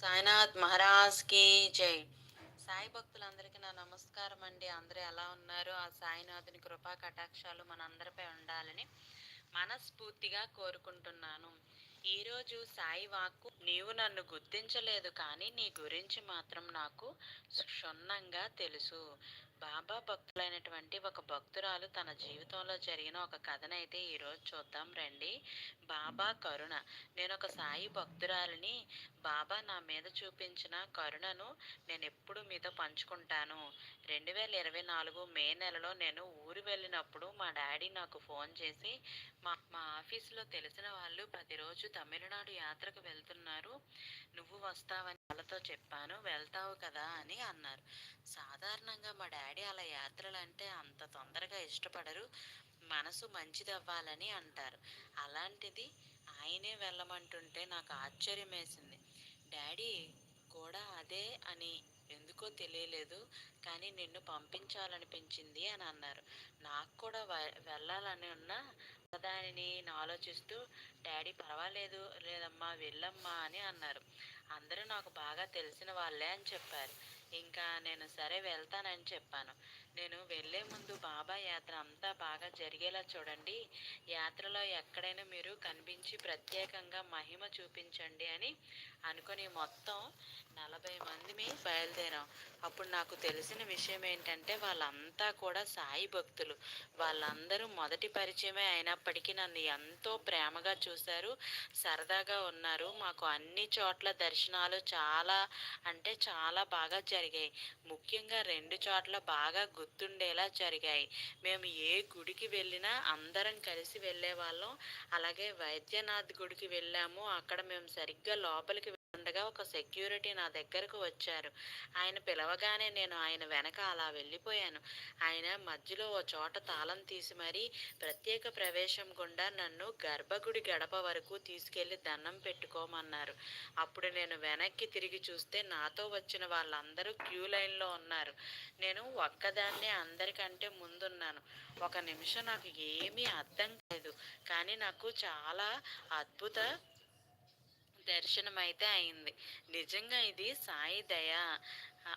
సాయినాథ్ మహారాజ్కి జై. సాయి భక్తులందరికీ నా నమస్కారం అండి. అందరూ ఎలా ఉన్నారు? ఆ సాయినాథుని కృపా కటాక్షాలు మనందరిపై ఉండాలని మనస్ఫూర్తిగా కోరుకుంటున్నాను. ఈరోజు సాయి వాక్కు నీవు నన్ను గుర్తించలేదు కానీ నీ గురించి మాత్రం నాకు క్షుణ్ణంగా తెలుసు. బాబా భక్తులైనటువంటి ఒక భక్తురాలు తన జీవితంలో జరిగిన ఒక కథనైతే ఈరోజు చూద్దాం రండి. బాబా కరుణ. నేను ఒక సాయి భక్తురాలిని బాబా నా మీద చూపించిన కరుణను నేను ఎప్పుడు మీతో పంచుకుంటాను. రెండు వేల ఇరవై నాలుగు మే నెలలో నేను ఊరు వెళ్ళినప్పుడు మా డాడీ నాకు ఫోన్ చేసి మా మా ఆఫీసులో తెలిసిన వాళ్ళు ప్రతిరోజు తమిళనాడు యాత్రకు వెళ్తున్నారు. నువ్వు వస్తావని వాళ్ళతో చెప్పాను వెళ్తావు కదా అని అన్నారు. సాధారణంగా మా డాడీ అలా యాత్రలు అంటే అంత తొందరగా ఇష్టపడరు మనసు మంచిదవ్వాలని అంటారు. అలాంటిది ఆయనే వెళ్ళమంటుంటే నాకు ఆశ్చర్యం వేసింది డాడీ కూడా అదే అని ఎందుకో తెలియలేదు కానీ నిన్ను పంపించాలనిపించింది అని అన్నారు. నాకు కూడా వెళ్ళాలని ఉన్నా దానిని ఆలోచిస్తూ డాడీ పర్వాలేదు లేదమ్మా వెళ్ళమ్మా అని అన్నారు. అందరూ నాకు బాగా తెలిసిన వాళ్ళే అని చెప్పారు. ఇంకా నేను సరే వెళ్తానని చెప్పాను. నేను వెళ్ళే ముందు బాబా యాత్ర అంతా బాగా జరిగేలా చూడండి. యాత్రలో ఎక్కడైనా మీరు కనిపించి ప్రత్యేకంగా మహిమ చూపించండి అని అనుకుని మొత్తం నలభై మందిని బయలుదేరాం. అప్పుడు నాకు తెలిసిన విషయం ఏంటంటే వాళ్ళంతా కూడా సాయి భక్తులు. వాళ్ళందరూ మొదటి పరిచయమే అయినప్పటికీ నన్ను ఎంతో ప్రేమగా చూశారు. సరదాగా ఉన్నారు. మాకు అన్ని చోట్ల దర్శనాలు చాలా అంటే చాలా బాగా జరిగాయి. ముఖ్యంగా రెండు చోట్ల బాగా గుర్తుండేలా జరిగాయి. మేము ఏ గుడికి వెళ్ళినా అందరం కలిసి వెళ్ళే వాళ్ళం. అలాగే వైద్యనాథ్ గుడికి వెళ్ళాము. అక్కడ మేము సరిగ్గా లోపలికి ఉండగా ఒక సెక్యూరిటీ నా దగ్గరకు వచ్చారు. ఆయన పిలవగానే నేను ఆయన వెనక అలా వెళ్ళిపోయాను. ఆయన మధ్యలో ఓ చోట తాళం తీసి మరీ ప్రత్యేక ప్రవేశం గుండా నన్ను గర్భగుడి గడప వరకు తీసుకెళ్ళి దండం పెట్టుకోమన్నారు. అప్పుడు నేను వెనక్కి తిరిగి చూస్తే నాతో వచ్చిన వాళ్ళందరూ క్యూ లైన్లో ఉన్నారు. నేను ఒక్కదాన్నే అందరికంటే ముందున్నాను. ఒక నిమిషం నాకు ఏమీ అర్థం కాలేదు. కానీ నాకు చాలా అద్భుత దర్శనం అయితే అయింది. నిజంగా ఇది సాయి దయ.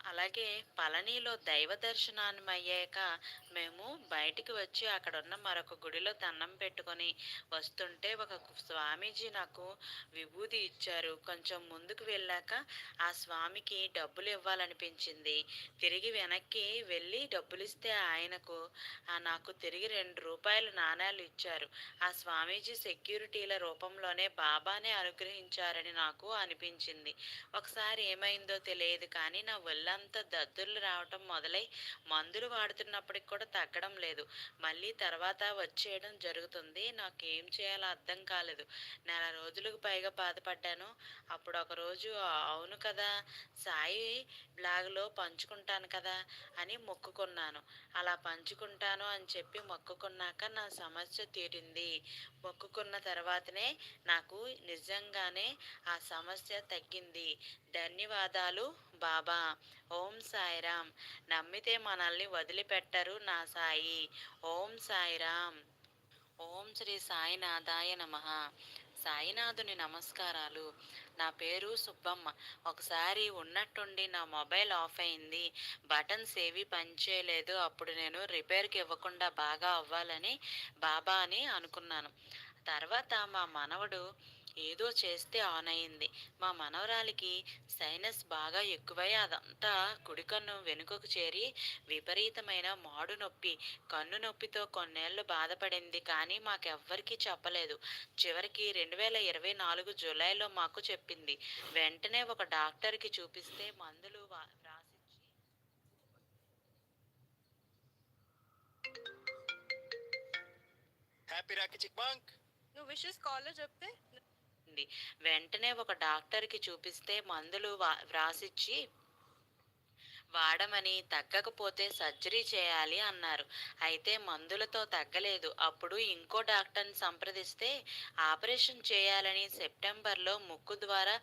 అలాగే పళనిలో దైవ దర్శనాన్ని అయ్యాక మేము బయటికి వచ్చి అక్కడ ఉన్న మరొక గుడిలో దండం పెట్టుకొని వస్తుంటే ఒక స్వామీజీ నాకు విభూది ఇచ్చారు. కొంచెం ముందుకు వెళ్ళాక ఆ స్వామికి డబ్బులు ఇవ్వాలనిపించింది. తిరిగి వెనక్కి వెళ్ళి డబ్బులు ఇస్తే ఆయనకు ఆ, నాకు తిరిగి రెండు రూపాయలు నాణ్యాలు ఇచ్చారు. ఆ స్వామీజీ సెక్యూరిటీల రూపంలోనే బాబానే అనుగ్రహించారని నాకు అనిపించింది. ఒకసారి ఏమైందో తెలియదు కానీ నా ఒళ్ళంతా దద్దుర్లు రావటం మొదలై మందులు వాడుతున్నప్పటికి కూడా తగ్గడం లేదు. మళ్ళీ తర్వాత వచ్చేయడం జరుగుతుంది. నాకు ఏం చేయాలో అర్థం కాలేదు. నెల రోజులకు పైగా బాధపడ్డాను. అప్పుడు ఒకరోజు అవును కదా సాయి బ్లాగ్లో పంచుకుంటాను కదా అని మొక్కుకున్నాను. అలా పంచుకుంటాను అని చెప్పి మొక్కుకున్నాక నా సమస్య తీరింది. మొక్కుకున్న తర్వాతనే నాకు నిజంగానే ఆ సమస్య తగ్గింది. ధన్యవాదాలు. బాబా ఓం సాయిరామ్. నమ్మితే మనల్ని వదిలిపెట్టరు నా సాయి. ఓం సాయిరామ్. ఓం శ్రీ సాయినాథాయ నమ. సాయినాథుని నమస్కారాలు. నా పేరు సుబ్బమ్మ. ఒకసారి ఉన్నట్టుండి నా మొబైల్ ఆఫ్ అయింది. బటన్స్ ఏవి పనిచేయలేదు అప్పుడు నేను రిపేర్కి ఇవ్వకుండా బాగా అవ్వాలని బాబా అని అనుకున్నాను. తర్వాత మా మనవడు ఏదో చేస్తే ఆన్ అయింది. మా మనవరాలికి సైనస్ బాగా ఎక్కువై అదంతా కుడి కన్ను వెనుకకు చేరి విపరీతమైన మాడు నొప్పి. కన్ను నొప్పితో కొన్నేళ్ళు బాధపడింది కానీ మాకెవ్వరికీ చెప్పలేదు. చివరికి రెండు వేల ఇరవై నాలుగు జూలైలో మాకు చెప్పింది. వెంటనే ఒక డాక్టర్కి చూపిస్తే మందులు వ్రాసిచ్చి హ్యాపీ రాకి చిక్ బంక్ నువ్వు విషెస్ కాల్లో చెప్తే ఉంది. వెంటనే ఒక డాక్టర్కి చూపిస్తే మందులు వ్రాసిచ్చి వాడమని తగ్గకపోతే సర్జరీ చేయాలి అన్నారు అయితే మందులతో తగ్గలేదు అప్పుడు ఇంకో డాక్టర్ని సంప్రదిస్తే ఆపరేషన్ చేయాలని సెప్టెంబర్లో ముక్కు ద్వారా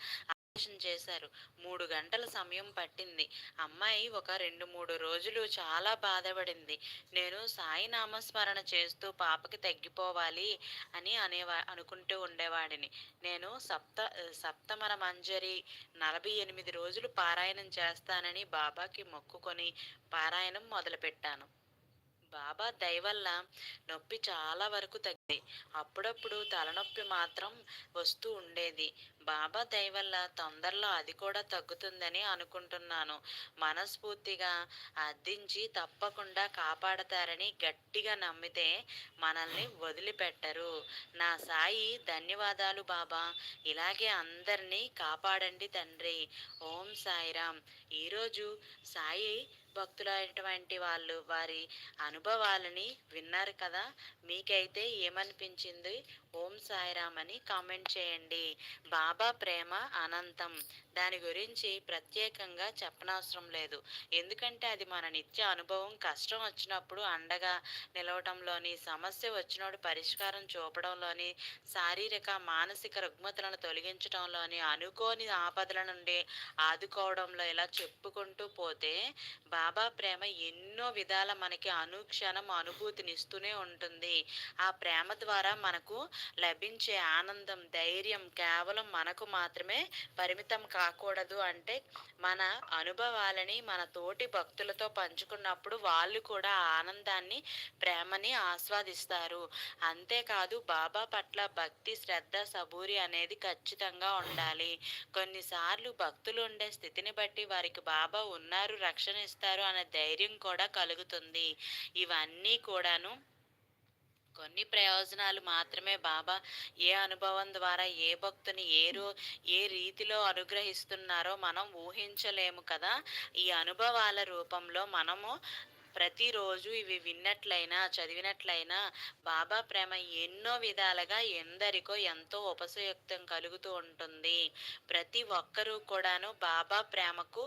చేశారు. మూడు గంటల సమయం పట్టింది. అమ్మాయి ఒక రెండు మూడు రోజులు చాలా బాధపడింది. నేను సాయి నామస్మరణ చేస్తూ పాపకి తగ్గిపోవాలి అని అనేవా అనుకుంటూ ఉండేవాడిని. నేను సప్త సప్తమర మంజరి నలభై ఎనిమిది రోజులు పారాయణం చేస్తానని బాబాకి మొక్కుకొని పారాయణం మొదలుపెట్టాను. బాబా దయవల్ల నొప్పి చాలా వరకు తగ్గింది. అప్పుడప్పుడు తలనొప్పి మాత్రం వస్తూ ఉండేది. బాబా దయవల్ల తొందరలో అది కూడా తగ్గుతుందని అనుకుంటున్నాను. మనస్ఫూర్తిగా అద్దించి తప్పకుండా కాపాడతారని గట్టిగా నమ్మితే మనల్ని వదిలిపెట్టరు. నా సాయి ధన్యవాదాలు బాబా. ఇలాగే అందరినీ కాపాడండి తండ్రి. ఓం సాయిరామ్. ఈరోజు సాయి భక్తులైనటువంటి వాళ్ళు వారి అనుభవాలని విన్నారు కదా. మీకైతే ఏమనిపించింది? ఓం సాయిరామ్ అని కామెంట్ చేయండి. బాబా ప్రేమ అనంతం. దాని గురించి ప్రత్యేకంగా చెప్పనవసరం లేదు. ఎందుకంటే అది మన నిత్య అనుభవం. కష్టం వచ్చినప్పుడు అండగా నిలవటంలోని సమస్య వచ్చినప్పుడు పరిష్కారం చూపడంలోని శారీరక మానసిక రుగ్మతలను తొలగించడంలోని అనుకోని ఆపదల నుండి ఆదుకోవడంలో ఇలా చెప్పుకుంటూ పోతే బాబా ప్రేమ ఎన్నో విధాల మనకి అనుక్షణం అనుభూతినిస్తూనే ఉంటుంది. ఆ ప్రేమ ద్వారా మనకు లభించే ఆనందం ధైర్యం కేవలం మనకు మాత్రమే పరిమితం కాకూడదు. అంటే మన అనుభవాలని మన తోటి భక్తులతో పంచుకున్నప్పుడు వాళ్ళు కూడా ఆనందాన్ని ప్రేమని ఆస్వాదిస్తారు. అంతేకాదు బాబా పట్ల భక్తి శ్రద్ధ సబూరి అనేది ఖచ్చితంగా ఉండాలి. కొన్నిసార్లు భక్తులు ఉండే స్థితిని బట్టి వారికి బాబా ఉన్నారు రక్షణ ఇస్తారు అనే ధైర్యం కూడా కలుగుతుంది. ఇవన్నీ కూడాను కొన్ని ప్రయోజనాలు మాత్రమే బాబా. ఏ అనుభవం ద్వారా ఏ భక్తుని ఏ ఏ రీతిలో అనుగ్రహిస్తున్నారో మనం ఊహించలేము కదా. ఈ అనుభవాల రూపంలో మనము ప్రతిరోజు ఇవి విన్నట్లయినా చదివినట్లయినా బాబా ప్రేమ ఎన్నో విధాలుగా ఎందరికో ఎంతో ఉపసయుక్తం కలుగుతూ ఉంటుంది. ప్రతి ఒక్కరూ కూడాను బాబా ప్రేమకు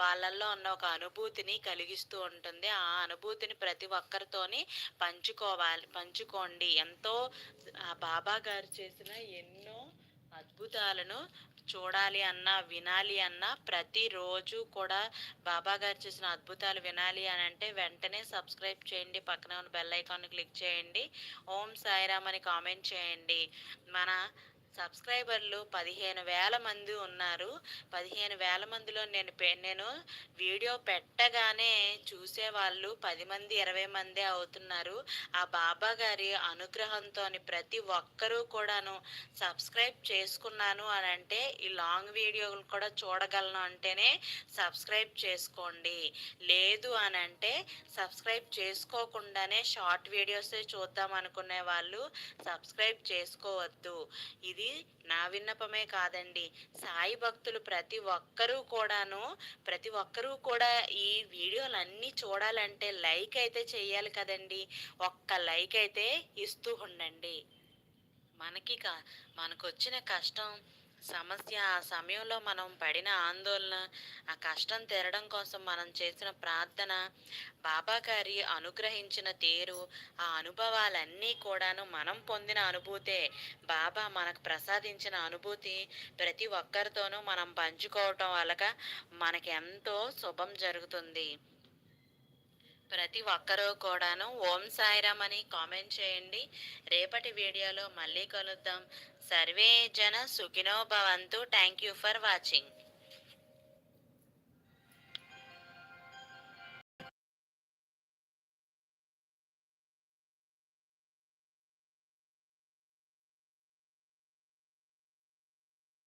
వాళ్ళల్లో ఉన్న ఒక అనుభూతిని కలిగిస్తూ ఉంటుంది. ఆ అనుభూతిని ప్రతి ఒక్కరితోని పంచుకోవాలి పంచుకోండి. ఎంతో ఆ బాబా గారు చేసిన ఎన్నో అద్భుతాలను చూడాలి అన్నా వినాలి అన్నా ప్రతిరోజు కూడా బాబా గారు చేసిన అద్భుతాలు వినాలి అని అంటే వెంటనే సబ్స్క్రైబ్ చేయండి. పక్కన ఉన్న బెల్ ఐకాన్ క్లిక్ చేయండి. ఓం సాయిరామ్ అని కామెంట్ చేయండి. మన సబ్స్క్రైబర్లు పదిహేను వేల మంది ఉన్నారు. పదిహేను వేల మందిలో నేను నేను వీడియో పెట్టగానే చూసేవాళ్ళు పది మంది ఇరవై మంది అవుతున్నారు. ఆ బాబా గారి అనుగ్రహంతో ప్రతి ఒక్కరూ కూడాను సబ్స్క్రైబ్ చేసుకున్నాను అని అంటే ఈ లాంగ్ వీడియోలు కూడా చూడగలను అంటేనే సబ్స్క్రైబ్ చేసుకోండి. లేదు అని అంటే సబ్స్క్రైబ్ చేసుకోకుండానే షార్ట్ వీడియోసే చూద్దాం అనుకునే వాళ్ళు సబ్స్క్రైబ్ చేసుకోవద్దు. ఇది నా విన్నపమే కాదండి. సాయి భక్తులు ప్రతి ఒక్కరూ కూడాను ప్రతి ఒక్కరూ కూడా ఈ వీడియోలన్నీ చూడాలంటే లైక్ అయితే చేయాలి కదండి. ఒక్క లైక్ అయితే ఇస్తూ ఉండండి. మనకి క మనకు వచ్చిన కష్టం సమస్య ఆ సమయంలో మనం పడిన ఆందోళన ఆ కష్టం తెరడం కోసం మనం చేసిన ప్రార్థన బాబా గారి అనుగ్రహించిన తీరు ఆ అనుభవాలన్నీ కూడాను మనం పొందిన అనుభూతే బాబా మనకు ప్రసాదించిన అనుభూతి ప్రతి ఒక్కరితోనూ మనం పంచుకోవటం వలక మనకెంతో ఎంతో శుభం జరుగుతుంది. ప్రతి ఒక్కరూ కూడాను ఓం సాయిరామ్ అని కామెంట్ చేయండి. రేపటి వీడియోలో మళ్ళీ కలుద్దాం. సర్వే జన సుఖినో భవంతు thank you for watching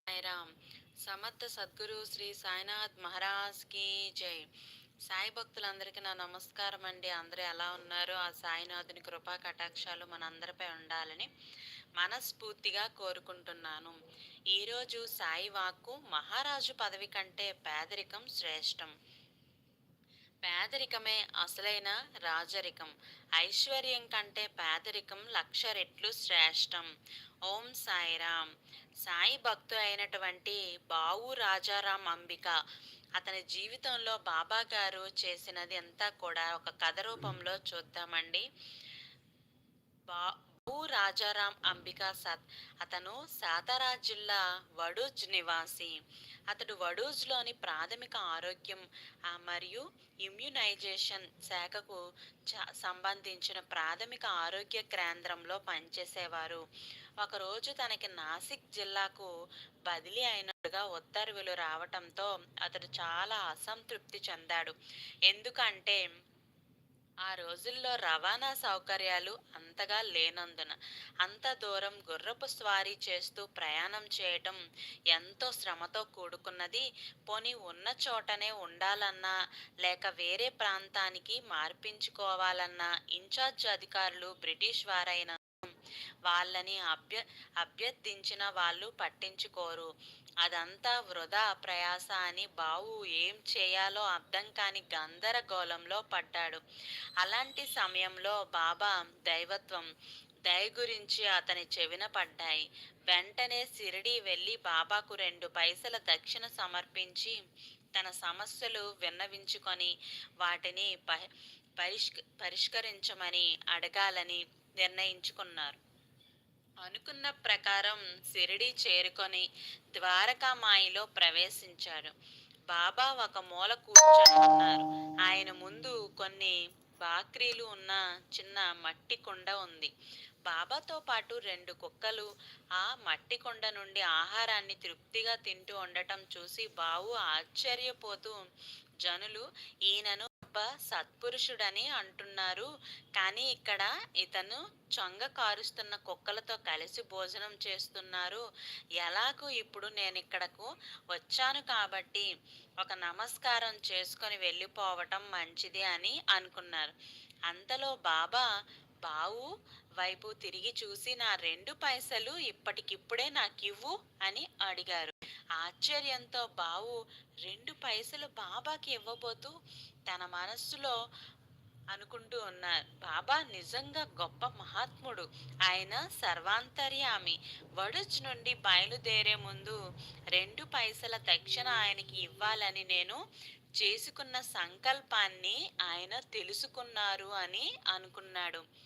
Sairam Samarth Sadguru Shri Sainath మహారాజ్కి జై సాయి భక్తులందరికీ నా నమస్కారం అండి. అందరూ ఎలా ఉన్నారు? ఆ సాయినాథుని కృపా కటాక్షాలు మనందరిపై ఉండాలని మనస్ఫూర్తిగా కోరుకుంటున్నాను. ఈరోజు సాయి వాక్కు మహారాజు పదవి కంటే పేదరికం శ్రేష్టం. పేదరికమే అసలైన రాజరికం. ఐశ్వర్యం కంటే పేదరికం లక్ష రెట్లు శ్రేష్టం. ఓం సాయిరామ్. సాయి భక్తు అయినటువంటి బావు రాజారాం అంబిక అతని జీవితంలో బాబా గారు చేసినది అంతా కూడా ఒక కథ రూపంలో చూద్దామండి. బా బావు రాజారాం అంబికా సత్ అతను సాతారా జిల్లా వడూజ్ నివాసి. అతడు వడూజ్లోని ప్రాథమిక ఆరోగ్యం మరియు ఇమ్యునైజేషన్ శాఖకు చ- సంబంధించిన ప్రాథమిక ఆరోగ్య కేంద్రంలో పనిచేసేవారు. ఒకరోజు తనకి నాసిక్ జిల్లాకు బదిలీ అయినట్టుగా ఉత్తర్వులు రావటంతో అతడు చాలా అసంతృప్తి చెందాడు. ఎందుకంటే ఆ రోజుల్లో రవాణా సౌకర్యాలు అంతగా లేనందున అంత దూరం గుర్రపు స్వారీ చేస్తూ ప్రయాణం చేయటం ఎంతో శ్రమతో కూడుకున్నది. పోనీ ఉన్న చోటనే ఉండాలన్నా లేక వేరే ప్రాంతానికి మార్పించుకోవాలన్నా ఇన్ఛార్జ్ అధికారులు బ్రిటిష్ వారైన వాళ్ళని అభ్య అభ్యర్థించిన వాళ్ళు పట్టించుకోరు. అదంతా వృధా ప్రయాస అని బావు ఏం చేయాలో అర్థం కాని గందరగోళంలో పడ్డాడు. అలాంటి సమయంలో బాబా దైవత్వం దయ గురించి అతని చెవిన పడ్డాయి. వెంటనే సిరిడి వెళ్ళి బాబాకు రెండు పైసల దక్షిణ సమర్పించి తన సమస్యలు విన్నవించుకొని వాటిని ప- పరిష్క పరిష్కరించమని అడగాలని నిర్ణయించుకున్నారు. అనుకున్న ప్రకారం సిరిడి చేరుకొని ద్వారకామాయిలో ప్రవేశించాడు. బాబా ఒక మూల కూర్చొని ఉన్నారు. ఆయన ముందు కొన్ని బాక్రీలు ఉన్న చిన్న మట్టి కుండ ఉంది. బాబాతో పాటు రెండు కుక్కలు ఆ మట్టి కొండ నుండి ఆహారాన్ని తృప్తిగా తింటూ ఉండటం చూసి బావు ఆశ్చర్యపోతూ జనులు ఈయనను గొప్ప సత్పురుషుడని అంటున్నారు. కానీ ఇక్కడ ఇతను చొంగ కారుస్తున్న కుక్కలతో కలిసి భోజనం చేస్తున్నారు. ఎలాగూ ఇప్పుడు నేను ఇక్కడకు వచ్చాను కాబట్టి ఒక నమస్కారం చేసుకొని వెళ్ళిపోవటం మంచిది అని అనుకున్నారు. అంతలో బాబా బావు వైపు తిరిగి చూసి నా రెండు పైసలు ఇప్పటికిప్పుడే నాకివ్వు అని అడిగారు. ఆశ్చర్యంతో బావు రెండు పైసలు బాబాకి ఇవ్వబోతూ తన మనస్సులో అనుకుంటూ ఉన్నారు. బాబా నిజంగా గొప్ప మహాత్ముడు. ఆయన సర్వాంతర్యామి. వడుచ్ నుండి బయలుదేరే ముందు రెండు పైసల తక్షణ ఆయనకి ఇవ్వాలని నేను చేసుకున్న సంకల్పాన్ని ఆయన తెలుసుకున్నారు అని అనుకున్నాడు.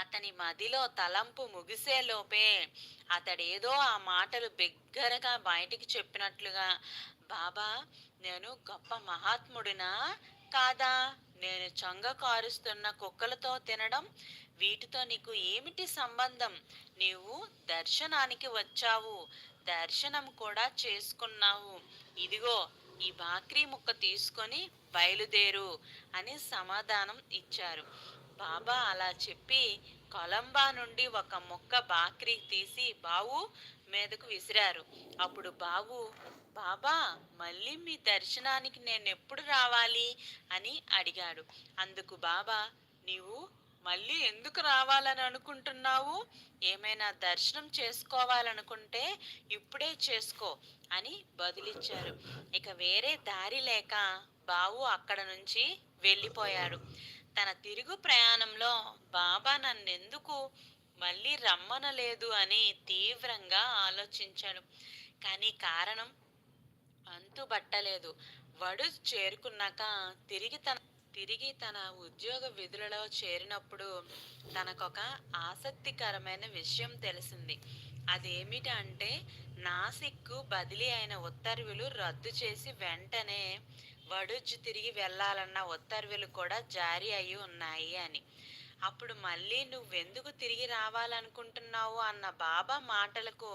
అతని మదిలో తలంపు ముగిసేలోపే అతడేదో ఆ మాటలు బిగ్గరగా బయటికి చెప్పినట్లుగా బాబా నేను గొప్ప మహాత్ముడినా కాదా? నేను చొంగ కారుస్తున్న కుక్కలతో తినడం వీటితో నీకు ఏమిటి సంబంధం? నీవు దర్శనానికి వచ్చావు దర్శనం కూడా చేసుకున్నావు. ఇదిగో ఈ బాక్రీ ముక్క తీసుకొని బయలుదేరు అని సమాధానం ఇచ్చారు. బాబా అలా చెప్పి కొలంబా నుండి ఒక మొక్క బాక్రీ తీసి బావు మీదకు విసిరారు. అప్పుడు బావు బాబా మళ్ళీ మీ దర్శనానికి నేను ఎప్పుడు రావాలి? అని అడిగాడు. అందుకు బాబా నీవు మళ్ళీ ఎందుకు రావాలని అనుకుంటున్నావు? ఏమైనా దర్శనం చేసుకోవాలనుకుంటే ఇప్పుడే చేసుకో అని బదులిచ్చారు. ఇక వేరే దారి లేక బావు అక్కడ నుంచి వెళ్ళిపోయాడు. తన తిరుగు ప్రయాణంలో బాబా నన్నెందుకు? మళ్ళీ రమ్మనలేదు అని తీవ్రంగా ఆలోచించాడు. కానీ కారణం అంతుబట్టలేదు. వడు చేరుకున్నాక తిరిగి తన తిరిగి తన ఉద్యోగ విధులలో చేరినప్పుడు తనకొక ఆసక్తికరమైన విషయం తెలిసింది. అదేమిటంటే నాసిక్కు బదిలీ అయిన ఉత్తర్వులు రద్దు చేసి వెంటనే వడుజ్ తిరిగి వెళ్ళాలన్న ఉత్తర్వులు కూడా జారీ అయి ఉన్నాయి అని. అప్పుడు మళ్ళీ నువ్వెందుకు తిరిగి రావాలనుకుంటున్నావు అన్న బాబా మాటలకు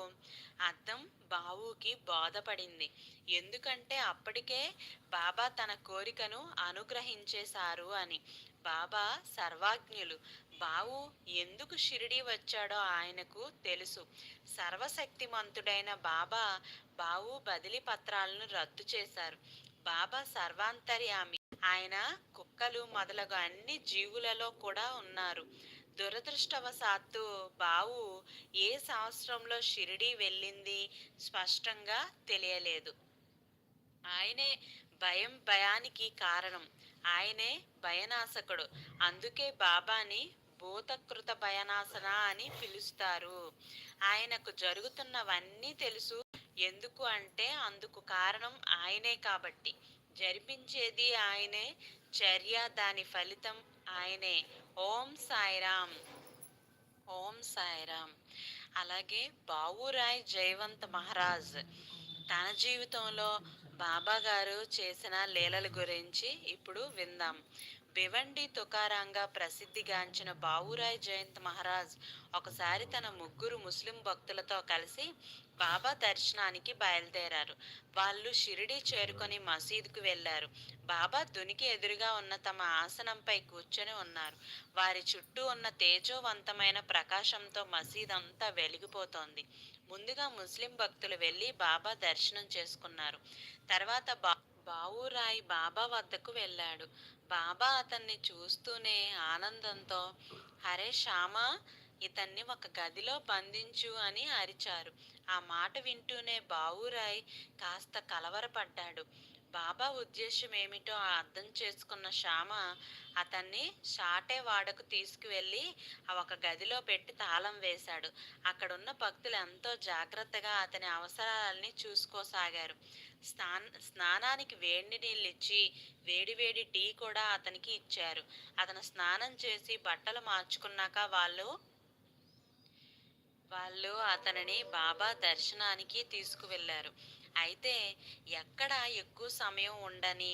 అర్థం బావుకి బోధపడింది. ఎందుకంటే అప్పటికే బాబా తన కోరికను అనుగ్రహించేశారు అని. బాబా సర్వాజ్ఞులు. బావు ఎందుకు షిరిడి వచ్చాడో ఆయనకు తెలుసు. సర్వశక్తిమంతుడైన బాబా బావు బదిలీ పత్రాలను రద్దు చేశారు. బాబా సర్వాంతర్యామి. ఆయన కుక్కలు మొదలగు అన్ని జీవులలో కూడా ఉన్నారు. దురదృష్టవశాత్తు బావు ఏ సంవత్సరంలో షిరిడి వెళ్ళింది స్పష్టంగా తెలియలేదు. ఆయనే భయం భయానికి కారణం. ఆయనే భయనాశకుడు. అందుకే బాబాని భూతకృత భయనాశన అని పిలుస్తారు. ఆయనకు జరుగుతున్నవన్నీ తెలుసు. ఎందుకు అంటే అందుకు కారణం ఆయనే కాబట్టి. జరిపించేది ఆయనే చర్య దాని ఫలితం ఆయనే. ఓం సాయిరామ్ ఓం సాయిరామ్ అలాగే బావురాయ్ జయవంత్ మహారాజ్. తన జీవితంలో బాబా గారు చేసిన లీలల గురించి ఇప్పుడు విందాం. భివండి తుకారాంగా ప్రసిద్ధిగాంచిన బావురాయ్ జయంత్ మహారాజ్ ఒకసారి తన ముగ్గురు ముస్లిం భక్తులతో కలిసి బాబా దర్శనానికి బయలుదేరారు. వాళ్ళు షిరిడి చేరుకొని మసీదుకు వెళ్ళారు. బాబా దునికి ఎదురుగా ఉన్న తమ ఆసనంపై కూర్చొని ఉన్నారు. వారి చుట్టూ ఉన్న తేజోవంతమైన ప్రకాశంతో మసీద్ అంతా వెలిగిపోతోంది. ముందుగా ముస్లిం భక్తులు వెళ్ళి బాబా దర్శనం చేసుకున్నారు. తర్వాత బా బావురాయి బాబా వద్దకు వెళ్ళాడు. బాబా అతన్ని చూస్తూనే ఆనందంతో హరే శ్యామా ఇతన్ని ఒక గదిలో బంధించు అని అరిచారు. ఆ మాట వింటూనే బావురాయ్ కాస్త కలవరపడ్డాడు. బాబా ఉద్దేశం ఏమిటో అర్థం చేసుకున్న శ్యామ అతన్ని షాటే వాడకు తీసుకువెళ్ళి ఆ ఒక గదిలో పెట్టి తాళం వేశాడు. అక్కడున్న భక్తులు ఎంతో జాగ్రత్తగా అతని అవసరాలని చూసుకోసాగారు. స్నా స్నానానికి వేడి నీళ్ళు ఇచ్చి వేడి వేడి టీ కూడా అతనికి ఇచ్చారు. అతను స్నానం చేసి బట్టలు మార్చుకున్నాక వాళ్ళు వాళ్ళు అతనిని బాబా దర్శనానికి తీసుకువెళ్ళారు. అయితే ఎక్కడ ఎక్కువ సమయం ఉండని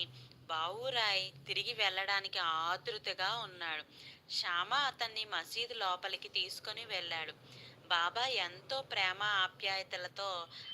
బావురాయ్ తిరిగి వెళ్ళడానికి ఆతృతగా ఉన్నాడు. శ్యామ అతన్ని మసీదు లోపలికి తీసుకొని వెళ్ళాడు. బాబా ఎంతో ప్రేమ ఆప్యాయతలతో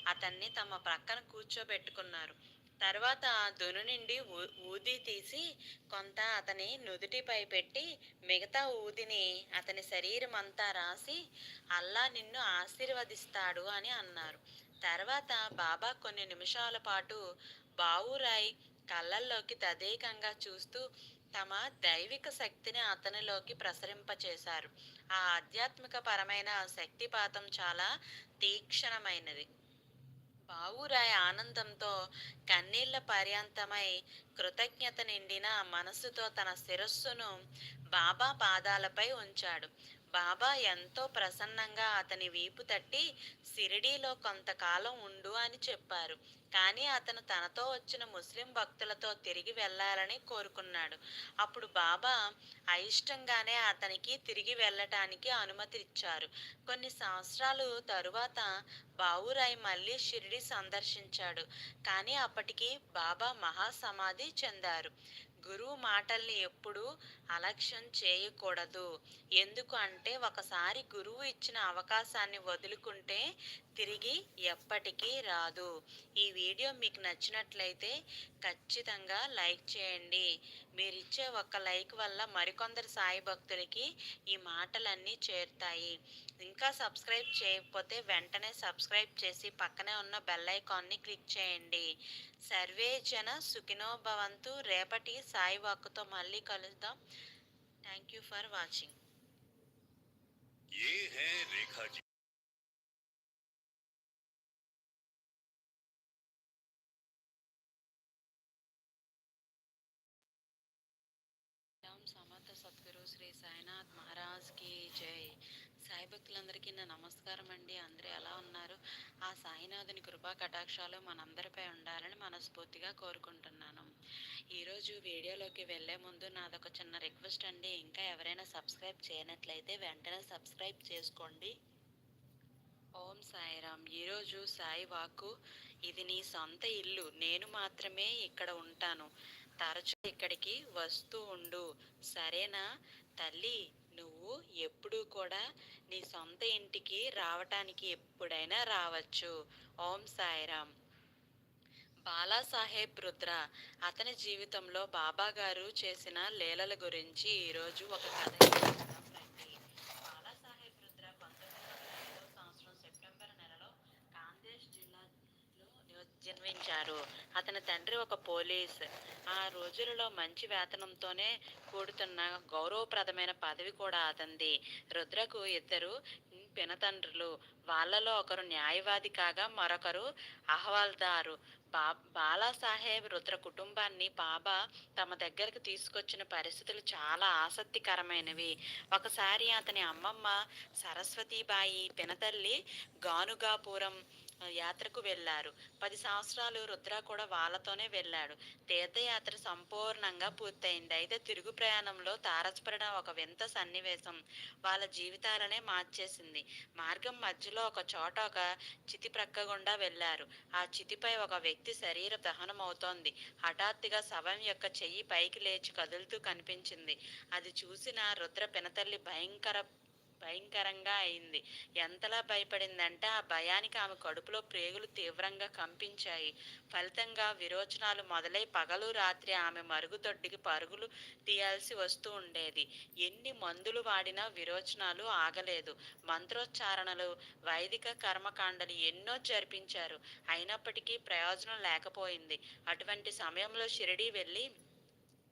అతన్ని తమ ప్రక్కన కూర్చోబెట్టుకున్నారు. తర్వాత దును నుండి ఊ- ఊది తీసి కొంత అతని నుదుటిపై పెట్టి మిగతా ఊదిని అతని శరీరం అంతా రాసి అల్లా నిన్ను ఆశీర్వదిస్తాడు అని అన్నారు. తర్వాత బాబా కొన్ని నిమిషాల పాటు బావురాయ్ కళ్ళల్లోకి తదేకంగా చూస్తూ తమ దైవిక శక్తిని అతనిలోకి ప్రసరింపచేశారు. ఆ ఆధ్యాత్మిక పరమైన శక్తిపాతం చాలా తీక్షణమైనది. బావురాయ్ ఆనందంతో కన్నీళ్ళ పర్యంతమై కృతజ్ఞత నిండిన మనసుతో తన శిరస్సును బాబా పాదాలపై ఉంచాడు. బాబా ఎంతో ప్రసన్నంగా అతని వీపు తట్టి సిరిడీలో కొంతకాలం ఉండు అని చెప్పారు. కానీ అతను తనతో వచ్చిన ముస్లిం భక్తులతో తిరిగి వెళ్ళాలని కోరుకున్నాడు. అప్పుడు బాబా అయిష్టంగానే అతనికి తిరిగి వెళ్ళటానికి అనుమతి ఇచ్చారు కొన్ని సంవత్సరాలు తరువాత బావురాయ్ మళ్ళీ షిరిడి సందర్శించాడు. కానీ అప్పటికి బాబా మహాసమాధి చెందారు. గురువు మాటల్ని ఎప్పుడూ అలక్ష్యం చేయకూడదు. ఎందుకు అంటే ఒకసారి గురువు ఇచ్చిన అవకాశాన్ని వదులుకుంటే తిరిగి ఎప్పటికీ రాదు. ఈ వీడియో మీకు నచ్చినట్లయితే ఖచ్చితంగా లైక్ చేయండి. మీరిచ్చే ఒక లైక్ వల్ల మరికొందరు సాయి భక్తులకి ఈ మాటలన్నీ చేరుతాయి. ఇంకా సబ్స్క్రైబ్ చేయకపోతే వెంటనే సబ్స్క్రైబ్ చేసి పక్కనే ఉన్న బెల్ ఐకాన్ని క్లిక్ చేయండి సర్వే జన సుఖినో భవంతు రేపటి సాయి వాక్కుతో మళ్ళీ కలుద్దాం థ్యాంక్ యూ ఫర్ వాచింగ్ ये है रेखा जी ఓం సమర్థ సద్గురు శ్రీ సాయినాథ్ మహారాజ్ కి జై సాయి భక్తులందరికీ నా నమస్కారం అండి. అందరూ ఎలా ఉన్నారు? ఆ సాయినాథుని కృపా కటాక్షాలు మనందరిపై ఉండాలని మనస్ఫూర్తిగా కోరుకుంటున్నాను. ఈరోజు వీడియోలోకి వెళ్ళే ముందు నాదొక చిన్న రిక్వెస్ట్ అండి. ఇంకా ఎవరైనా సబ్స్క్రైబ్ చేయనట్లయితే వెంటనే సబ్స్క్రైబ్ చేసుకోండి. ఓం సాయిరామ్. ఈరోజు సాయి వాకు ఇది నీ సొంత ఇల్లు నేను మాత్రమే ఇక్కడ ఉంటాను. తరచు ఇక్కడికి వస్తూ ఉండు. సరేనా? తల్లి నువ్వు ఎప్పుడూ కూడా నీ సొంత ఇంటికి రావటానికి ఎప్పుడైనా రావచ్చు. ఓం సాయిరామ్. బాలాసాహెబ్ రుద్ర అతని జీవితంలో బాబా గారు చేసిన లీలల గురించి ఈరోజు ఒక కథ బాలాసాహెబ్ రుద్ర పంతొమ్మిది సంవత్సరం సెప్టెంబర్ నెలలో కాందేశ్ జిల్లాలో జన్మించారు. అతని తండ్రి ఒక పోలీస్ ఆ రోజులలో మంచి వేతనంతోనే కూడుతున్న గౌరవప్రదమైన పదవి కూడా అతంది రుద్రకు ఇద్దరు పినతండ్రులు. వాళ్ళలో ఒకరు న్యాయవాది కాగా మరొకరు అహవాల్దారు. బా బాలాసాహెబ్ రుద్ర కుటుంబాన్ని బాబా తమ దగ్గరకు తీసుకొచ్చిన పరిస్థితులు చాలా ఆసక్తికరమైనవి. ఒకసారి అతని అమ్మమ్మ సరస్వతీబాయి పినతల్లి గానుగాపురం యాత్రకు వెళ్ళారు. పది సంవత్సరాలు రుద్ర కూడా వాళ్ళతోనే వెళ్ళాడు. తీర్థయాత్ర సంపూర్ణంగా పూర్తయింది. అయితే తిరుగు ప్రయాణంలో తారసపడిన ఒక వింత సన్నివేశం. వాళ్ళ జీవితాలనే మార్చేసింది. మార్గం మధ్యలో ఒక చోట ఒక చితి ప్రక్క గుండా వెళ్ళారు. ఆ చితిపై ఒక వ్యక్తి శరీర దహనం అవుతోంది హఠాత్తుగా శవం యొక్క చెయ్యి పైకి లేచి కదులుతూ కనిపించింది. అది చూసిన రుద్ర పినతల్లి భయంకర భయంకరంగా అయింది. ఎంతలా భయపడిందంటే ఆ భయానికి ఆమె కడుపులో ప్రేగులు తీవ్రంగా కంపించాయి. ఫలితంగా విరోచనాలు మొదలై పగలు రాత్రి ఆమె మరుగుదొడ్డికి పరుగులు తీయాల్సి వస్తూ ఉండేది. ఎన్ని మందులు వాడినా విరోచనాలు ఆగలేదు. మంత్రోచ్చారణలు వైదిక కర్మకాండలు ఎన్నో జరిపించారు. అయినప్పటికీ ప్రయోజనం లేకపోయింది. అటువంటి సమయంలో షిరిడి వెళ్ళి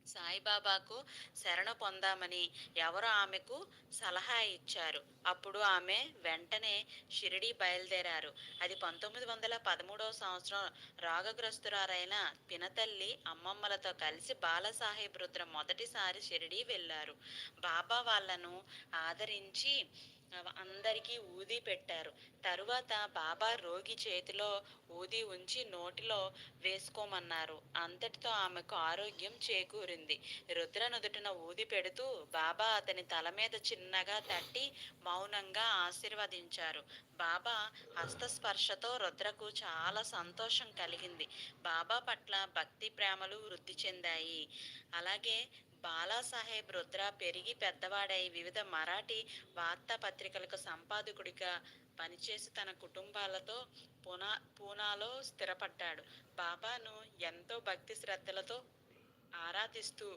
సాయిబాబాకు శరణ పొందామని ఎవరో ఆమెకు సలహా ఇచ్చారు. అప్పుడు ఆమె వెంటనే షిరిడి బయలుదేరారు. అది పంతొమ్మిది వందల పదమూడవ సంవత్సరం రోగగ్రస్తురారైన పినతల్లి అమ్మమ్మలతో కలిసి బాలసాహెబ్ రుద్ర మొదటిసారి షిరిడి వెళ్ళారు. బాబా వాళ్ళను ఆదరించి అందరికీ ఊది పెట్టారు. తరువాత బాబా రోగి చేతిలో ఊది ఉంచి నోటిలో వేసుకోమన్నారు. అంతటితో ఆమెకు ఆరోగ్యం చేకూరింది. రుద్ర నుదుటిన ఊది పెడుతూ బాబా అతని తల మీద చిన్నగా తట్టి మౌనంగా ఆశీర్వదించారు. బాబా హస్తస్పర్శతో రుద్రకు చాలా సంతోషం కలిగింది. బాబా పట్ల భక్తి ప్రేమలు వృద్ధి చెందాయి. అలాగే బాలాసాహెబ్ రుద్ర పెరిగి పెద్దవాడై వివిధ మరాఠీ వార్తాపత్రికలకు సంపాదకుడిగా పనిచేసి తన కుటుంబాలతో పూనా పూనాలో స్థిరపడ్డాడు. బాబాను ఎంతో భక్తి శ్రద్ధలతో ఆరాధిస్తూ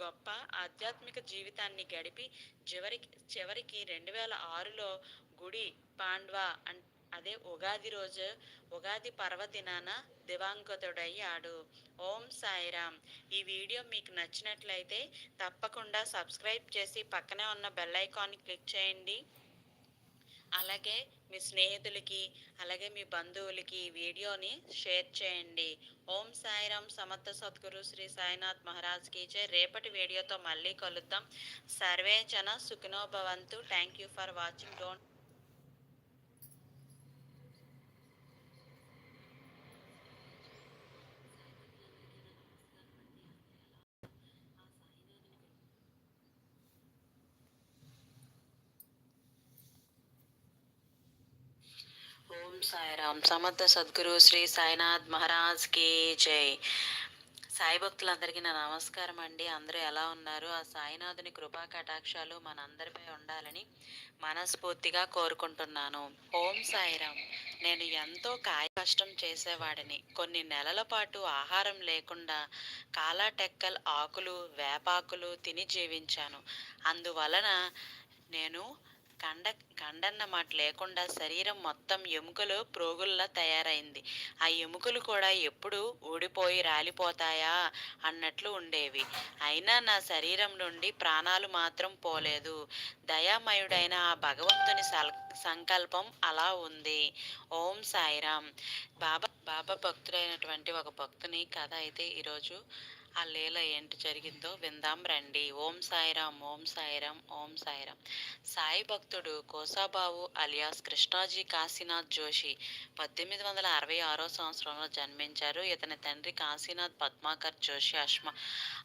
గొప్ప ఆధ్యాత్మిక జీవితాన్ని గడిపి చివరికి చివరికి రెండు వేల ఆరులో గుడి పాండ్వా అన్ అదే ఉగాది రోజు ఉగాది పర్వదినాన దివాంగతుడయ్యాడు. ఓం సాయిరామ్. ఈ వీడియో మీకు నచ్చినట్లయితే తప్పకుండా సబ్స్క్రైబ్ చేసి పక్కనే ఉన్న బెల్ ఐకాన్ క్లిక్ చేయండి. అలాగే మీ స్నేహితులకి అలాగే మీ బంధువులకి ఈ వీడియోని షేర్ చేయండి. ఓం సాయిరామ్ సమర్థ సద్గురు శ్రీ సాయినాథ్ మహారాజ్ కీచే రేపటి వీడియోతో మళ్ళీ కలుద్దాం. సర్వే జన Sukhinobhavantu thank you for watching. Don't ఓం సాయిరామ్. సమర్థ సద్గురు శ్రీ సాయినాథ్ మహారాజ్కి జై. సాయి భక్తులందరికీ నా నమస్కారం అండి. అందరూ ఎలా ఉన్నారు? ఆ సాయినాథుని కృపా కటాక్షాలు మనందరిపై ఉండాలని మనస్ఫూర్తిగా కోరుకుంటున్నాను. ఓం సాయిరామ్. నేను ఎంతో కాయ కష్టం చేసేవాడిని. కొన్ని నెలల పాటు ఆహారం లేకుండా కాలాటెక్కల్ ఆకులు వేపాకులు తిని జీవించాను. అందువలన నేను కండ కండన్నమాట లేకుండా శరీరం మొత్తం ఎముకలు ప్రోగుల్లా తయారైంది. ఆ ఎముకలు కూడా ఎప్పుడు ఊడిపోయి రాలిపోతాయా అన్నట్లు ఉండేవి. అయినా నా శరీరం నుండి ప్రాణాలు మాత్రం పోలేదు. దయామయుడైన ఆ భగవంతుని సంకల్పం అలా ఉంది. ఓం సాయిరామ్. బాబా బాబా భక్తుడైనటువంటి ఒక భక్తుని కథ అయితే ఈరోజు ఆ లీల ఏంటి జరిగిందో విందాం రండి. ఓం సాయిరాం ఓం సాయిరాం ఓం సాయిరాం సాయి భక్తుడు కోసాబావు అలియాస్ కృష్ణాజీ కాశీనాథ్ జోషి పద్దెనిమిది వందల అరవై ఆరో సంవత్సరంలో జన్మించారు. ఇతని తండ్రి కాశీనాథ్ పద్మాకర్ జోషి అష్మ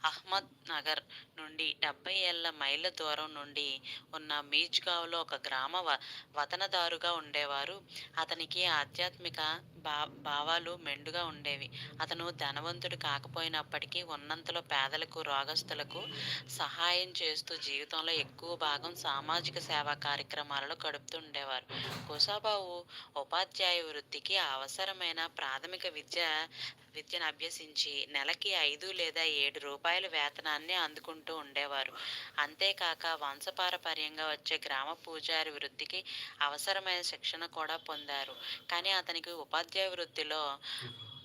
అహ్మద్ నగర్ నుండి డెబ్బై ఏళ్ళ మైళ్ళ దూరం నుండి ఉన్న మీజ్గావ్లో ఒక గ్రామ వ వతనదారుగా ఉండేవారు. అతనికి ఆధ్యాత్మిక భా భావాలు మెండుగా ఉండేవి. అతను ధనవంతుడు కాకపోయినప్పటికీ ఉన్నంతలో పేదలకు రోగస్తులకు సహాయం చేస్తూ జీవితంలో ఎక్కువ భాగం సామాజిక సేవా కార్యక్రమాలలో గడుపుతుండేవారు. కుసాబావు ఉపాధ్యాయ వృత్తికి అవసరమైన ప్రాథమిక విద్య విద్యను అభ్యసించి నెలకి ఐదు లేదా ఏడు రూపాయల వేతనాన్ని అందుకుంటూ ఉండేవారు. అంతేకాక వంశపారపర్యంగా వచ్చే గ్రామ పూజారి వృత్తికి అవసరమైన శిక్షణ కూడా పొందారు. కానీ అతనికి ఉపాధ్యాయ వృత్తిలో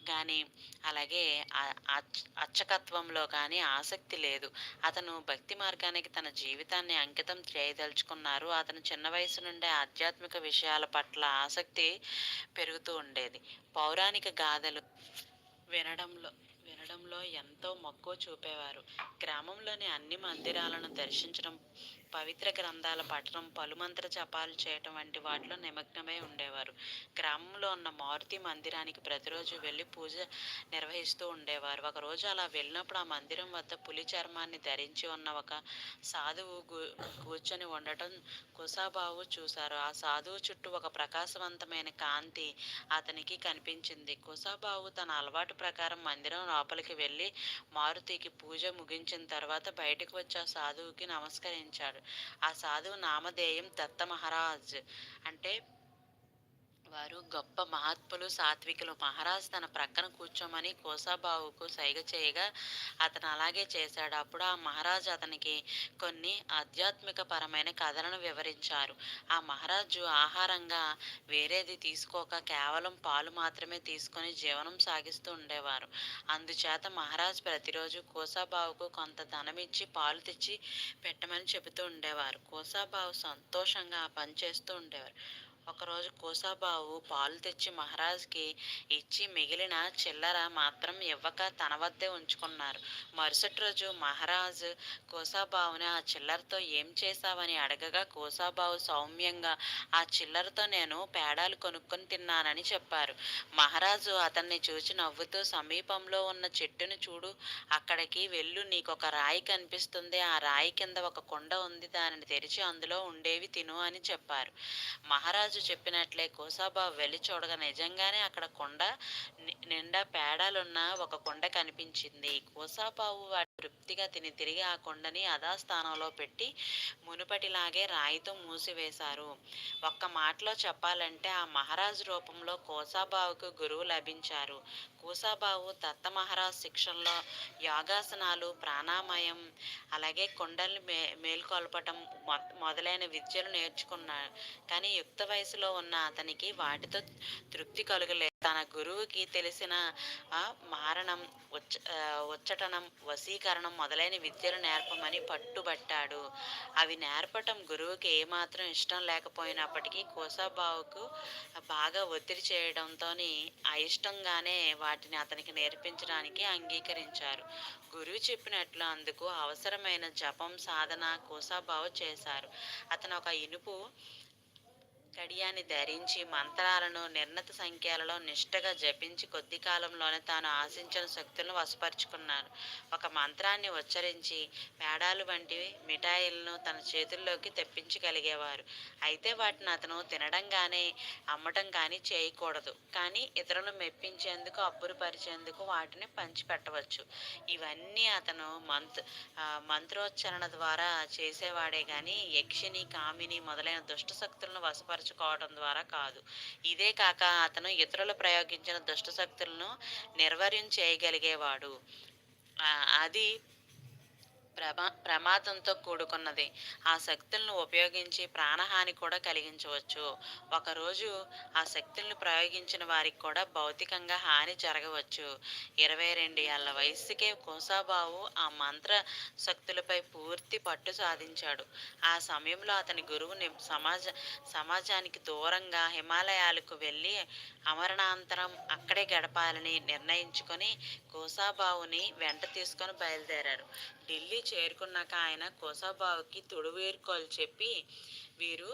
కానీ అలాగే అచ్- అర్చకత్వంలో కానీ ఆసక్తి లేదు. అతను భక్తి మార్గానికి తన జీవితాన్ని అంకితం చేయదలుచుకున్నారు. అతను చిన్న వయసు నుండే ఆధ్యాత్మిక విషయాల పట్ల ఆసక్తి పెరుగుతూ ఉండేది. పౌరాణిక గాథలు వినడంలో వినడంలో ఎంతో మక్కువ చూపేవారు. గ్రామంలోని అన్ని మందిరాలను దర్శించడం పవిత్ర గ్రంథాల పఠనం పలుమంత్ర జపాలు చేయటం వంటి వాటిలో నిమగ్నమై ఉండేవారు. గ్రామంలో ఉన్న మారుతి మందిరానికి ప్రతిరోజు వెళ్ళి పూజ నిర్వహిస్తూ ఉండేవారు. ఒకరోజు అలా వెళ్ళినప్పుడు ఆ మందిరం వద్ద పులి చర్మాన్ని ధరించి ఉన్న ఒక సాధువు కూర్చొని ఉండటం కుసాబావు చూశారు. ఆ సాధువు చుట్టూ ఒక ప్రకాశవంతమైన కాంతి అతనికి కనిపించింది. కుసాబావు తన అలవాటు ప్రకారం మందిరం లోపలికి వెళ్ళి మారుతికి పూజ ముగించిన తర్వాత బయటకు వచ్చి ఆ సాధువుకి నమస్కరించాడు. ఆ సాధువు నామధేయం దత్త మహారాజ్. అంటే వారు గొప్ప మహాత్ములు సాత్వికులు. మహారాజ్ తన ప్రక్కన కూర్చోమని కోసాబావుకు సైగ చేయగా అతను అలాగే చేశాడు. అప్పుడు ఆ మహారాజు అతనికి కొన్ని ఆధ్యాత్మిక పరమైన కథలను వివరించారు. ఆ మహారాజు ఆహారంగా వేరేది తీసుకోక కేవలం పాలు మాత్రమే తీసుకొని జీవనం సాగిస్తూ ఉండేవారు. అందుచేత మహారాజ్ ప్రతిరోజు కోసాబావుకు కొంత ధనమిచ్చి పాలు తెచ్చి పెట్టమని చెబుతూ ఉండేవారు. కోసాబావు సంతోషంగా ఆ పని చేస్తూ ఉండేవారు. ఒకరోజు కోసాబావు పాలు తెచ్చి మహారాజుకి ఇచ్చి మిగిలిన చిల్లర మాత్రం ఇవ్వక తన వద్దే ఉంచుకున్నారు. మరుసటి రోజు మహారాజు కోసాబావుని ఆ చిల్లరతో ఏం చేశావని అడగగా కోసాబావు సౌమ్యంగా ఆ చిల్లరతో నేను పేడాలు కొనుక్కొని తిన్నానని చెప్పారు. మహారాజు అతన్ని చూచి నవ్వుతూ సమీపంలో ఉన్న చెట్టును చూడు అక్కడికి వెళ్ళు నీకు ఒక రాయి కనిపిస్తుంది. ఆ రాయి కింద ఒక కొండ ఉంది. దానిని తెరిచి అందులో ఉండేవి తిను అని చెప్పారు. మహారాజు చెప్పినట్లే కోసాబావు వెళ్ళి చూడగా నిజంగానే అక్కడ కొండ ని- నిండా పేడాలున్న ఒక కొండ కనిపించింది. కోసాబావు వాటి తృప్తిగా తిని తిరిగి ఆ కొండని యథాస్థానంలో పెట్టి మునుపటిలాగే రాయితో మూసివేశారు. ఒక్క మాటలో చెప్పాలంటే ఆ మహారాజు రూపంలో కోసాబావుకు గురువు లభించారు. కూసాబావు దత్త మహారాజ్ శిక్షణలో యోగాసనాలు ప్రాణామయం అలాగే కొండల్ని మే మేల్కొల్పటం మొ- మొదలైన విద్యలు నేర్చుకున్నాడు. కానీ యుక్త వయసులో ఉన్న అతనికి వాటితో తృప్తి కలుగలేదు. తన గురువుకి తెలిసిన మారణం ఉచ్చ ఉచ్చటనం వశీకరణం మొదలైన విద్యలు నేర్పమని పట్టుబట్టాడు. అవి నేర్పటం గురువుకి ఏమాత్రం ఇష్టం లేకపోయినప్పటికీ కోసాబావుకు బాగా ఒత్తిడి చేయడంతో అయిష్టంగానే వాటిని అతనికి నేర్పించడానికి అంగీకరించారు. గురువు చెప్పినట్లు అందుకు అవసరమైన జపం సాధన కోసాబావు చేశారు. అతను ఒక ఇనుపు కడియాన్ని ధరించి మంత్రాలను నిర్ణత సంఖ్యలలో నిష్ఠగా జపించి కొద్ది కాలంలోనే తాను ఆశించిన శక్తులను వశపరుచుకున్నాను. ఒక మంత్రాన్ని ఉచ్చరించి పేడాలు వంటి మిఠాయిలను తన చేతుల్లోకి తెప్పించగలిగేవారు. అయితే వాటిని అతను తినడం కానీ అమ్మటం కానీ చేయకూడదు. కానీ ఇతరులను మెప్పించేందుకు అబ్బురుపరిచేందుకు వాటిని పంచిపెట్టవచ్చు. ఇవన్నీ అతను మంత్ మంత్రోచ్చరణ ద్వారా చేసేవాడే కానీ యక్షిని కామిని మొదలైన దుష్ట శక్తులను వశపరచుకోవడం ద్వారా కాదు. ఇదే కాక అతను ఇతరులు ప్రయోగించిన దుష్ట శక్తులను నిర్వీర్యం చేయగలిగేవాడు అది ప్రమా ప్రమాదంతో కూడుకున్నది. ఆ శక్తులను ఉపయోగించి ప్రాణహాని కూడా కలిగించవచ్చు. ఒకరోజు ఆ శక్తులను ప్రయోగించిన వారికి కూడా భౌతికంగా హాని జరగవచ్చు. ఇరవై రెండు ఏళ్ళ వయస్సుకే కోసాబావు ఆ మంత్ర శక్తులపై పూర్తి పట్టు సాధించాడు. ఆ సమయంలో అతని గురువుని సమాజ సమాజానికి దూరంగా హిమాలయాలకు వెళ్ళి అమరణాంతరం అక్కడే గడపాలని నిర్ణయించుకొని కోసాబావుని వెంట తీసుకొని బయలుదేరారు. ఢిల్లీ చేరుకున్నాక ఆయన కోసాబావుకి తొడువేరుకోలు చెప్పి వీరు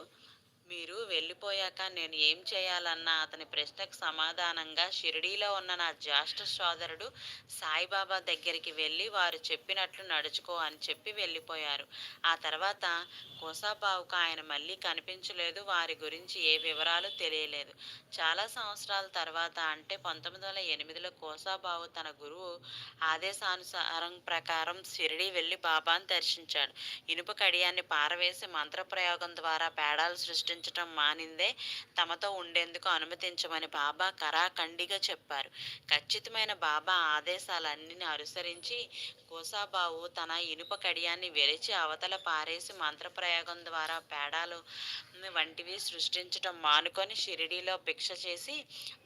మీరు వెళ్ళిపోయాక నేను ఏం చేయాలన్న అతని ప్రశ్నకు సమాధానంగా షిరిడీలో ఉన్న నా జ్యేష్ఠ సోదరుడు సాయిబాబా దగ్గరికి వెళ్ళి వారు చెప్పినట్లు నడుచుకో అని చెప్పి వెళ్ళిపోయారు. ఆ తర్వాత కోసాబావుకు ఆయన మళ్ళీ కనిపించలేదు. వారి గురించి ఏ వివరాలు తెలియలేదు. చాలా సంవత్సరాల తర్వాత అంటే పంతొమ్మిది వందల ఎనిమిదిలో కోసాబావు తన గురువు ఆదేశానుసారం ప్రకారం షిరిడి వెళ్ళి బాబాను దర్శించాడు. ఇనుప కడియాన్ని పారవేసి మంత్రప్రయోగం ద్వారా పేడాలు సృష్టి సృష్టించటం మానిందే. తమతో ఉండేందుకు అనుమతించమని బాబా కరాఖండిగా చెప్పారు. ఖచ్చితమైన బాబా ఆదేశాలన్నీ అనుసరించి కోసాబావు తన ఇనుప కడియాన్ని వెలిచి అవతల పారేసి మంత్రప్రయోగం ద్వారా పేడాలు వంటివి సృష్టించటం మానుకొని షిరిడీలో భిక్ష చేసి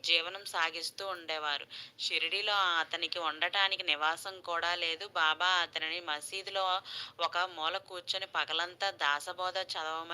జీవనం సాగిస్తూ ఉండేవారు. షిరిడీలో అతనికి ఉండటానికి నివాసం కూడా లేదు. బాబా అతనిని మసీదులో ఒక మూల కూర్చొని పగలంతా దాసబోధ చదవమని